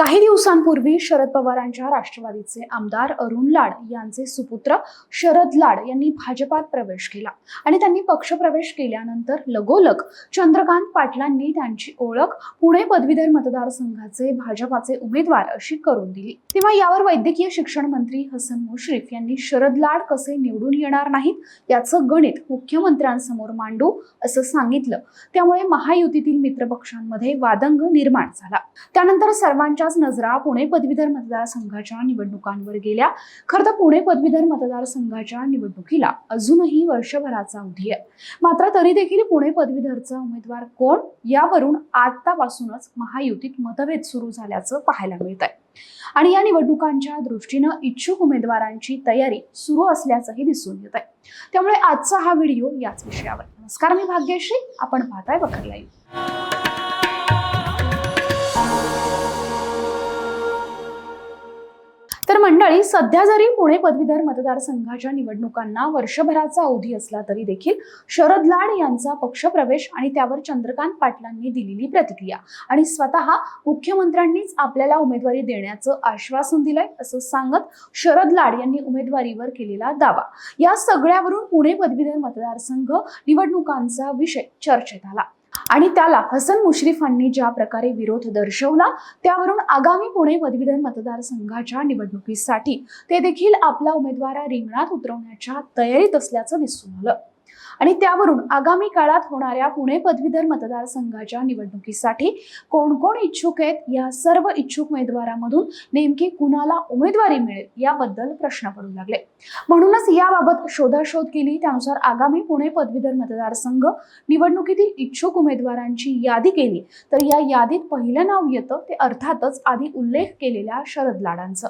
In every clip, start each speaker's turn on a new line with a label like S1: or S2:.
S1: काही दिवसांपूर्वी शरद पवारांच्या राष्ट्रवादीचे आमदार अरुण लाड यांचे सुपुत्र शरद लाड यांनी भाजपात प्रवेश केला. आणि त्यांनी पक्षप्रवेश केल्यानंतर लगोलग चंद्रकांत पाटलांनी त्यांची ओळख पुणे पदवीधर मतदारसंघाचे भाजपाचे उमेदवार अशी करून दिली. तेव्हा यावर वैद्यकीय शिक्षण मंत्री हसन मुश्रीफ यांनी शरद लाड कसे निवडून येणार नाहीत याचं गणित मुख्यमंत्र्यांसमोर मांडू असं सांगितलं. त्यामुळे महायुतीतील मित्रपक्षांमध्ये वादंग निर्माण झाला. त्यानंतर सर्वांच्या सर्वांच्याच नजरा पुणे पदवीधर मतदारसंघाच्या निवडणुकांवर गेल्या. खरं तर पुणे पदवीधर मतदारसंघाच्या निवडणुकीला अजूनही वर्षभराचा अवधी आहे. मात्र तरी देखील पुणे पदवीधरचा उमेदवार कोण? यावरून आतापासूनच महायुतीत मतभेद सुरू झाल्याचं पाहायला मिळत आहे आणि या निवडणुकांच्या दृष्टीनं इच्छुक उमेदवारांची तयारी सुरू असल्याचंही दिसून येत आहे त्यामुळे आजचा हा व्हिडिओ याच विषयावर. नमस्कार मी भाग्यश्री. आपण पाहताय बखर लाईव्ह. तर मंडळी सध्या जरी पुणे पदवीधर मतदारसंघाच्या निवडणुकांना वर्षभराचा अवधी असला तरी देखील शरद लाड यांचा पक्षप्रवेश आणि त्यावर चंद्रकांत पाटलांनी दिलेली प्रतिक्रिया आणि स्वतः मुख्यमंत्र्यांनीच आपल्याला उमेदवारी देण्याचं आश्वासन दिलंय असं सांगत शरद लाड यांनी उमेदवारीवर केलेला दावा. या सगळ्यावरून पुणे पदवीधर मतदारसंघ निवडणुकांचा विषय चर्चेत आला. आणि त्याला हसन मुश्रीफांनी ज्या प्रकारे विरोध दर्शवला त्यावरून आगामी पुणे पदवीधर मतदारसंघाच्या निवडणुकीसाठी ते देखील आपला उमेदवार रिंगणात उतरवण्याच्या तयारीत असल्याचं दिसून आलं. आणि त्यावरून आगामी काळात होणाऱ्या पुणे पदवीधर मतदारसंघाच्या निवडणुकीसाठी कोण कोण इच्छुक आहेत या सर्व इच्छुक उमेदवारामधून नेमकी कुणाला उमेदवारी मिळेल याबद्दल प्रश्न पडू लागले. म्हणूनच याबाबत शोधाशोध केली. त्यानुसार आगामी पुणे पदवीधर मतदारसंघ निवडणुकीतील इच्छुक उमेदवारांची यादी केली. तर या यादीत पहिलं नाव येतं ते अर्थातच आधी उल्लेख केलेल्या शरद लाडांचं.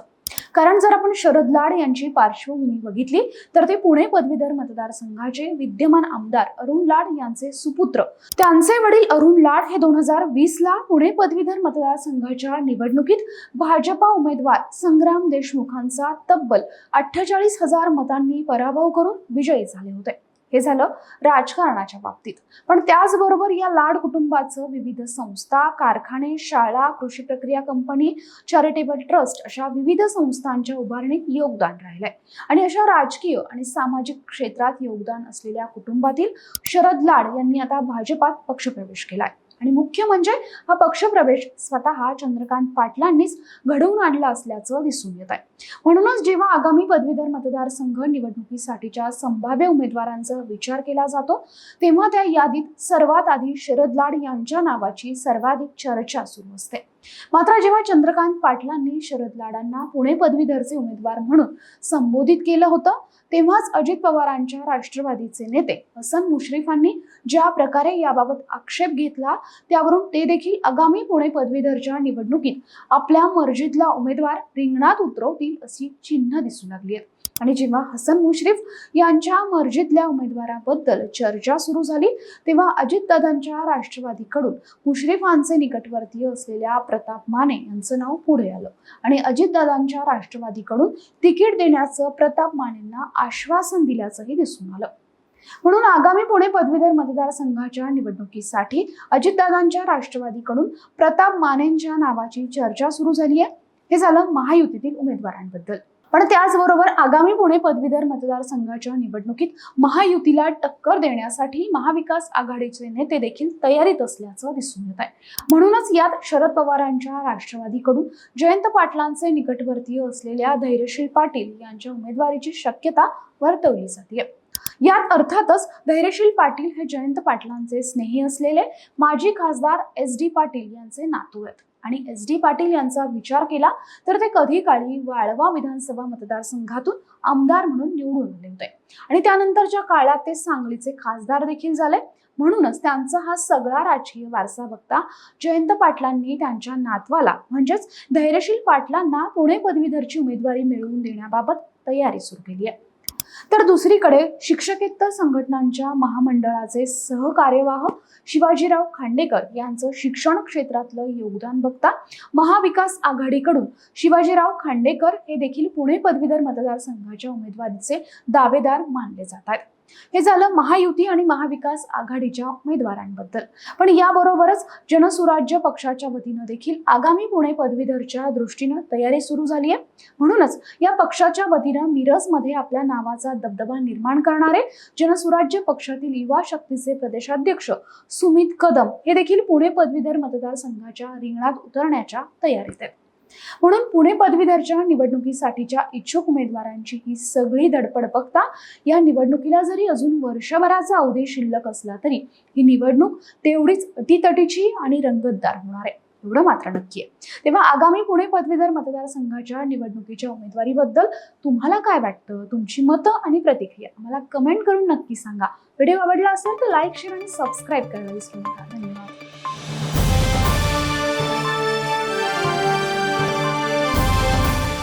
S1: कारण जर आपण शरद लाड यांची पार्श्वभूमी बघितली तर ते पुणे पदवीधर मतदारसंघाचे विद्यमान आमदार अरुण लाड यांचे सुपुत्र. त्यांचे वडील अरुण लाड हे दोन हजार वीस ला पुणे पदवीधर मतदारसंघाच्या निवडणुकीत भाजपा उमेदवार संग्राम देशमुखांचा तब्बल अठ्ठेचाळीस हजार मतांनी पराभव करून विजयी झाले होते. हे झालं राजकारणाच्या बाबतीत. पण त्याचबरोबर या लाड कुटुंबाचं विविध संस्था कारखाने शाळा कृषी प्रक्रिया कंपनी चॅरिटेबल ट्रस्ट अशा विविध संस्थांच्या उभारणीत योगदान राहिलंय. आणि अशा राजकीय आणि सामाजिक क्षेत्रात योगदान असलेल्या कुटुंबातील शरद लाड यांनी आता भाजपात पक्षप्रवेश केलाय. आणि मुख्य म्हणजे हा पक्षप्रवेश स्वतः चंद्रकांत पाटलांनीच घडवून आणला असल्याचं दिसून येत आहे. म्हणूनच जेव्हा आगामी पदवीधर मतदारसंघ निवडणुकीसाठीच्या संभाव्य उमेदवारांचा विचार केला जातो तेव्हा त्या यादीत सर्वात आधी शरद लाड यांच्या नावाची सर्वाधिक चर्चा सुरू असते. मात्र जेव्हा चंद्रकांत पाटलांनी शरद लाडांना पुणे पदवीधरचे उमेदवार म्हणून संबोधित केलं होतं तेव्हाच अजित पवारांच्या राष्ट्रवादीचे नेते हसन मुश्रीफांनी ज्या प्रकारे याबाबत आक्षेप घेतला त्यावरून ते देखील आगामी पुणे पदवीधरच्या निवडणुकीत आपल्या मर्जीतला उमेदवार रिंगणात उतरवतील अशी चिन्ह दिसू लागली आहेत. आणि जेव्हा हसन मुश्रीफ यांच्या मर्जीतल्या उमेदवाराबद्दल चर्चा सुरू झाली तेव्हा अजितदादांच्या राष्ट्रवादीकडून मुश्रीफांचे निकटवर्तीय असलेल्या प्रताप माने यांचं नाव पुढे आलं. आणि अजितदादांच्या राष्ट्रवादीकडून तिकीट देण्याचं प्रताप मानेंना आश्वासन दिल्याचंही दिसून आलं. म्हणून आगामी पुणे पदवीधर मतदारसंघाच्या निवडणुकीसाठी अजितदादांच्या राष्ट्रवादीकडून प्रताप मानेंच्या नावाची चर्चा सुरू झाली आहे. हे झालं महायुतीतील उमेदवारांबद्दल. पण त्याचबरोबर आगामी पुणे पदवीधर मतदारसंघाच्या निवडणुकीत महायुतीला टक्कर देण्यासाठी महाविकास आघाडीचे नेते देखील तयारीत असल्याचं दिसून येत आहे. म्हणूनच यात शरद पवारांच्या राष्ट्रवादीकडून जयंत पाटलांचे निकटवर्तीय असलेल्या धैर्यशील पाटील यांच्या उमेदवारीची शक्यता वर्तवली जाते. यात अर्थातच धैर्यशील पाटील हे जयंत पाटलांचे स्नेही असलेले माजी खासदार एस डी पाटील यांचे नातू आहेत. आणि एस डी पाटील यांचा विचार केला तर ते कधी काळी वाळवा विधानसभा मतदारसंघातून आमदार म्हणून निवडून आले होते. आणि त्यानंतरच्या काळात ते सांगलीचे खासदार देखील झाले. म्हणूनच त्यांचा हा सगळा राजकीय वारसा बघता जयंत पाटलांनी त्यांच्या नातवाला म्हणजेच धैर्यशील पाटलांना पुणे पदवीधरची उमेदवारी मिळवून देण्याबाबत तयारी सुरू केली आहे. तर दुसरीकडे शिक्षकेतर संघटनांच्या महामंडळाचे सहकार्यवाह शिवाजीराव खांडेकर यांचं शिक्षण क्षेत्रातलं योगदान बघता महाविकास आघाडीकडून शिवाजीराव खांडेकर हे देखील पुणे पदवीधर मतदारसंघाच्या उमेदवारीचे दावेदार मानले जात आहेत. हे झालं महायुती आणि महाविकास आघाडीच्या उमेदवारांबद्दल. पण याबरोबरच जनसुराज्य पक्षाच्या वतीनं देखील आगामी पुणे पदवीधरच्या दृष्टीनं तयारी सुरू झाली आहे म्हणूनच या पक्षाच्या वतीनं मिरजमध्ये आपल्या नावाचा दबदबा निर्माण करणारे जनसुराज्य पक्षातील युवा शक्तीचे प्रदेशाध्यक्ष सुमित कदम हे देखील पुणे पदवीधर मतदारसंघाच्या रिंगणात उतरण्याच्या तयारीत आहेत. म्हणून पुणे पदवीधरच्या निवडणुकीसाठीच्या इच्छुक उमेदवारांची ही सगळी धडपड बघता या निवडणुकीला जरी अजून वर्षभराचा अवधी शिल्लक असला तरी ही निवडणूक तेवढीच अटीतटीची आणि रंगतदार होणार आहे. एवढं मात्र नक्की आहे. तेव्हा आगामी पुणे पदवीधर मतदारसंघाच्या निवडणुकीच्या उमेदवारीबद्दल तुम्हाला काय वाटतं? तुमची मतं आणि प्रतिक्रिया आम्हाला कमेंट करून नक्की सांगा. व्हिडिओ आवडला असेल तर लाईक शेअर आणि सबस्क्राईब करायला विसरू नका. धन्यवाद.